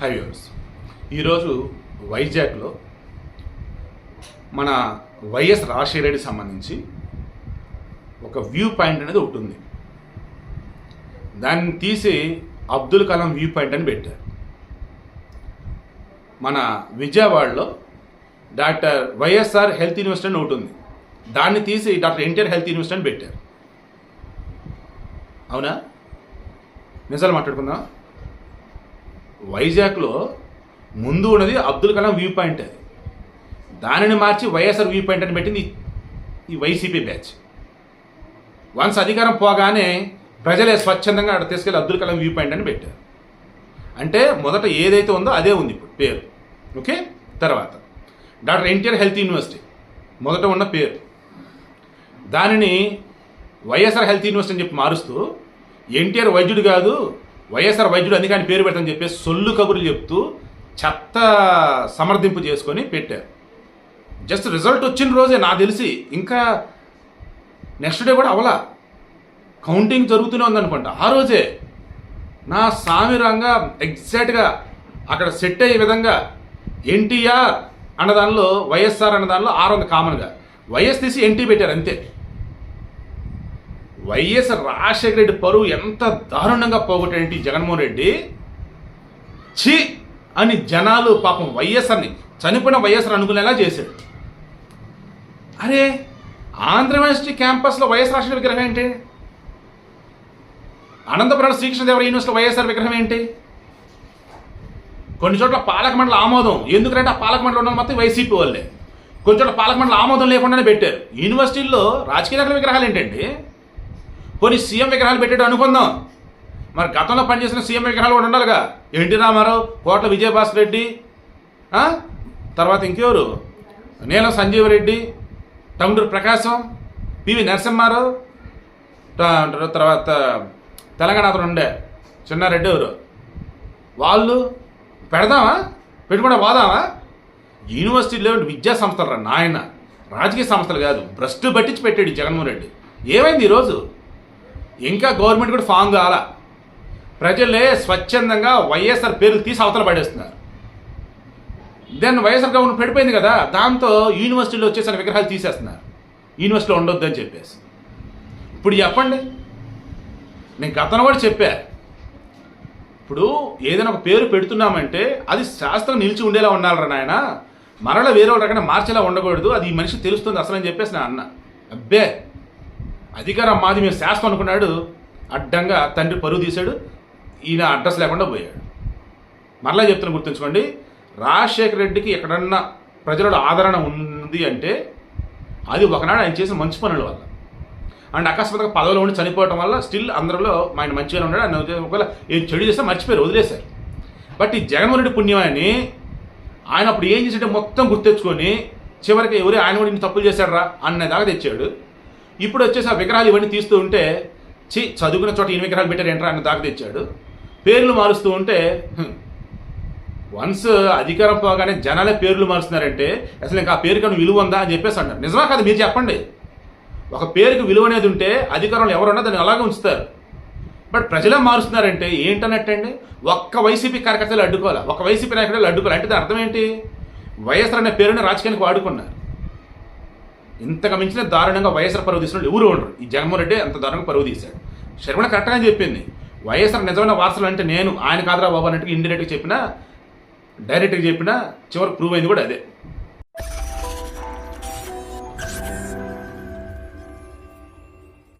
High viewers ఈరోజు వైజాగ్లో మన వైఎస్ రాజశేఖర సంబంధించి ఒక వ్యూ పాయింట్ అనేది ఒకటి ఉంది. దాన్ని తీసి అబ్దుల్ కలాం వ్యూ పాయింట్ అని పెట్టారు. మన విజయవాడలో డాక్టర్ వైఎస్ఆర్ హెల్త్ యూనివర్సిటీ అని ఒకటి ఉంది. దాన్ని తీసి డాక్టర్ ఎన్టీఆర్ హెల్త్ యూనివర్సిటీ అని పెట్టారు. అవునా? నిజాలు మాట్లాడుకుందాం వైజాగ్లో ముందు ఉన్నది అబ్దుల్ కలాం వ్యూ పాయింట్ అది. దానిని మార్చి వైఎస్ఆర్ వ్యూ పాయింట్ అని పెట్టింది ఈ- వైసీపీ బ్యాచ్. వన్స్ అధికారం పోగానే ప్రజలే స్వచ్ఛందంగా అక్కడ తీసుకెళ్ళి అబ్దుల్ కలాం వ్యూ పాయింట్ అని పెట్టారు. అంటే మొదట ఏదైతే ఉందో అదే ఉంది ఇప్పుడు పేరు. ఓకే? తర్వాత. Doctor NTR health university. మొదట ఉన్న పేరు. దానిని వైఎస్ఆర్ హెల్త్ యూనివర్సిటీ అని చెప్పి మారుస్తూ ఎన్టీఆర్ వైద్యుడు కాదు వైఎస్ఆర్ వైద్యుడు అందుకే ఆయన పేరు పెడతాని చెప్పేసి సొల్లు కబుర్లు చెప్తూ చెత్త సమర్థింపు చేసుకొని పెట్టారు. జస్ట్ రిజల్ట్ వచ్చిన రోజే నాకు తెలిసి ఇంకా నెక్స్ట్ డే కూడా అవలా కౌంటింగ్ జరుగుతూనే ఉందనుకుంటా. ఆ రోజే నా సామిరంగా ఎగ్జాక్ట్గా అక్కడ సెట్ అయ్యే విధంగా ఎన్టీఆర్ అన్న దానిలో వైఎస్ఆర్ అన్న దానిలో వంద ఉంది కామన్గా. వైఎస్ తీసి ఎన్టీ పెట్టారు అంతే. వైఎస్ రాజశేఖర రెడ్డి పరువు ఎంత దారుణంగా పోగొట్టేంటి జగన్మోహన్ రెడ్డి? ఛీ! అని జనాలు పాపం వైఎస్ఆర్ని చనిపోయిన వైఎస్ఆర్ అనుకునేలా చేశాడు. అరే ఆంధ్ర యూనివర్సిటీ క్యాంపస్లో వైఎస్ రాజశేఖర విగ్రహం ఏంటి? అనంతపురం శ్రీకృష్ణదేవర యూనివర్సిటీలో వైఎస్ఆర్ విగ్రహం ఏంటి? కొన్ని చోట్ల పాలక మండలి ఆమోదం. ఎందుకంటే ఆ పాలక మండలి ఉన్న మొత్తం వైసీపీ వాళ్ళే. కొన్ని చోట్ల పాలక మండలి ఆమోదం లేకుండానే పెట్టారు. యూనివర్సిటీల్లో రాజకీయ నాయకుల విగ్రహాలు ఏంటండి కొన్ని సీఎం విగ్రహాలు పెట్టాడు అనుకుందాం. మరి గతంలో పనిచేసిన సీఎం విగ్రహాలు కూడా ఉండాలిగా. ఎన్టీ రామారావు కోట్ల విజయభాస్కర్ రెడ్డి తర్వాత ఇంకెవరు? నీలం సంజీవ్ రెడ్డి టంగుటూరు ప్రకాశం పివి నరసింహారావు తర్వాత తెలంగాణ అతను ఉండే చిన్నారెడ్డి ఎవరు? వాళ్ళు పెడదామా? పెట్టుకుంటే పోదామా? యూనివర్సిటీ యూనివర్సిటీలో విద్యా సంస్థలు రా నాయన. రాజకీయ సంస్థలు కాదు భ్రష్టు పట్టించి పెట్టాడు జగన్మోహన్ రెడ్డి. ఏమైంది ఈరోజు? ఇంకా గవర్నమెంట్ కూడా ఫామ్ కాల. ప్రజలే స్వచ్ఛందంగా వైఎస్ఆర్ పేర్లు తీసి అవతల పడేస్తున్నారు. దెన్ వైఎస్ఆర్ గవర్నమెంట్ పడిపోయింది కదా దాంతో యూనివర్సిటీలో వచ్చేసిన విగ్రహాలు తీసేస్తున్నారు. యూనివర్సిటీలో ఉండొద్దు అని చెప్పేసి. ఇప్పుడు చెప్పండి. నేను గతంలో కూడా చెప్పా. ఇప్పుడు ఏదైనా ఒక పేరు పెడుతున్నామంటే అది శాస్త్రం నిలిచి ఉండేలా ఉండాలరా నాయన. మరల వేరే వాళ్ళ రకంగా మార్చేలా ఉండకూడదు. అది ఈ మనిషి తెలుస్తుంది అసలు అని చెప్పేసి నా అన్న. అబ్బే! అధికారం మాది మేము శాస్త్రం అనుకున్నాడు అడ్డంగా తండ్రి పరువు తీశాడు ఈయన అడ్రస్ లేకుండా పోయాడు. మరలా చెప్తున్నా గుర్తుంచుకోండి రాజశేఖర రెడ్డికి ఎక్కడన్నా ప్రజలలో ఆదరణ ఉంది అంటే అది ఒకనాడు ఆయన చేసిన మంచి పనుల వల్ల. అండ్ అకస్మాత్తుగా పదవిలో ఉండి చనిపోవడం వల్ల స్టిల్ అందరిలో ఆయన మంచిగా ఉన్నాడు ఆయన ఒకవేళ ఏం చెడు చేస్తే మర్చిపోయారు వదిలేశారు. బట్ ఈ జగన్మోహన్ రెడ్డి పుణ్యమని ఆయన అప్పుడు ఏం చేసాడో మొత్తం గుర్తెచ్చుకొని చివరికి ఎవరు ఆయన కూడా ఇన్ని తప్పులు చేశాడరా అన్నదాకా తెచ్చాడు. ఇప్పుడు వచ్చేసి ఆ విగ్రహాలు ఇవన్నీ తీస్తూ ఉంటే చి చదువుకున్న చోట ఈయన విగ్రహాలు పెట్టారు ఏంట్రా అని దాకా తెచ్చాడు. పేర్లు మారుస్తూ ఉంటే వన్స్ అధికారం పోగానే జనాలే పేర్లు మారుస్తున్నారంటే అసలు ఇంకా ఆ పేరుకి విలువ ఉందా అని చెప్పేసి అన్నారు. నిజమా కాదు మీరు చెప్పండి. ఒక పేరుకి విలువ అనేది ఉంటే అధికారంలో ఎవరున్నా దాన్ని అలాగే ఉంచుతారు. బట్ ప్రజలే మారుస్తున్నారంటే ఏంటన్నట్టండి ఒక్క వైసీపీ కార్యకర్తలు అడ్డుకోవాలి? ఒక వైసీపీ నాయకులు అడ్డుకోవాలి? అంటే దాని అర్థం ఏంటి? వైఎస్ఆర్ అనే పేరుని రాజకీయానికి వాడుకున్నారు. ఇంతకు మించిన దారుణంగా వైఎస్ఆర్ పరువు తీసిన ఎవరు ఉండరు. ఈ జగన్మోహన్ రెడ్డి అంత దారుణంగా పరువు తీశాడు. శర్మణ కరెక్ట్గా చెప్పింది. వైఎస్ఆర్ నిజమైన వారసులు అంటే నేను ఆయన కాదరా బాబు అన్నట్టుగా ఇండైరెక్ట్గా చెప్పినా డైరెక్ట్గా చెప్పినా చివరికి ప్రూవ్ అయింది కూడా అదే.